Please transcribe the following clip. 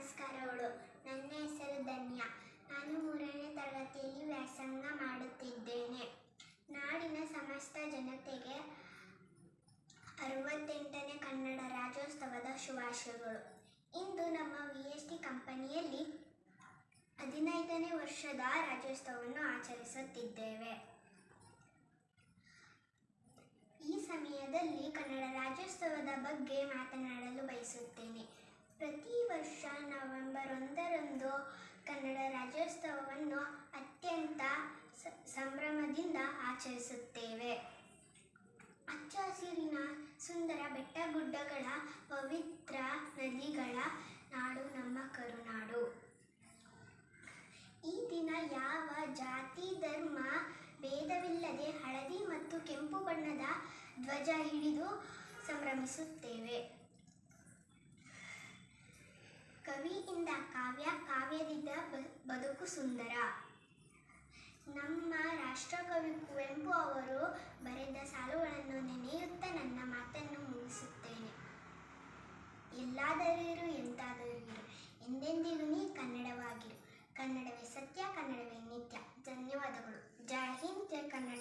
ನಮಸ್ಕಾರಗಳು. ನನ್ನ ಹೆಸರು ಧನ್ಯ. ನಾನು ಮೂರನೇ ತರಗತಿಯಲ್ಲಿ ವ್ಯಾಸಂಗ ಮಾಡುತ್ತಿದ್ದೇನೆ. ನಾಡಿನ ಸಮಸ್ತ ಜನತೆಗೆ ಅರವತ್ತೆಂಟನೇ ಕನ್ನಡ ರಾಜ್ಯೋತ್ಸವದ ಶುಭಾಶಯಗಳು. ಇಂದು ನಮ್ಮ ವಿ ಎಸ್ ಟಿ ಕಂಪನಿಯಲ್ಲಿ ಹದಿನೈದನೇ ವರ್ಷದ ರಾಜ್ಯೋತ್ಸವವನ್ನು ಆಚರಿಸುತ್ತಿದ್ದೇವೆ. ಈ ಸಮಯದಲ್ಲಿ ಕನ್ನಡ ರಾಜ್ಯೋತ್ಸವದ ಬಗ್ಗೆ ಮಾತನಾಡಲು ಬಯಸುತ್ತೇನೆ. ಕನ್ನಡ ರಾಜ್ಯೋತ್ಸವವನ್ನು ಅತ್ಯಂತ ಸಂಭ್ರಮದಿಂದ ಆಚರಿಸುತ್ತೇವೆ. ಹಚ್ಚ ಹಸಿರಿನ ಸುಂದರ ಬೆಟ್ಟ ಗುಡ್ಡಗಳ ಪವಿತ್ರ ನದಿಗಳ ನಾಡು ನಮ್ಮ ಕರುನಾಡು. ಈ ದಿನ ಯಾವ ಜಾತಿ, ಧರ್ಮ, ಭೇದವಿಲ್ಲದೆ ಹಳದಿ ಮತ್ತು ಕೆಂಪು ಬಣ್ಣದ ಧ್ವಜ ಹಿಡಿದು ಸಂಭ್ರಮಿಸುತ್ತೇವೆ. ಬದುಕು ಸುಂದರ. ನಮ್ಮ ರಾಷ್ಟ್ರಕವಿ ಕುವೆಂಪು ಅವರು ಬರೆದ ಸಾಲುಗಳನ್ನು ನೆನೆಯುತ್ತಾ ನನ್ನ ಮಾತನ್ನು ಮುಗಿಸುತ್ತೇನೆ. ಎಲ್ಲಾದರೂ ಎಂತಾದರೂ ಇರು, ಎಂದೆಂದಿಗೂ ನೀ ಕನ್ನಡವಾಗಿರು. ಕನ್ನಡವೇ ಸತ್ಯ, ಕನ್ನಡವೇ ನಿತ್ಯ. ಧನ್ಯವಾದಗಳು. ಜಯ ಹಿಂದ್ ಜಯ ಕನ್ನಡ.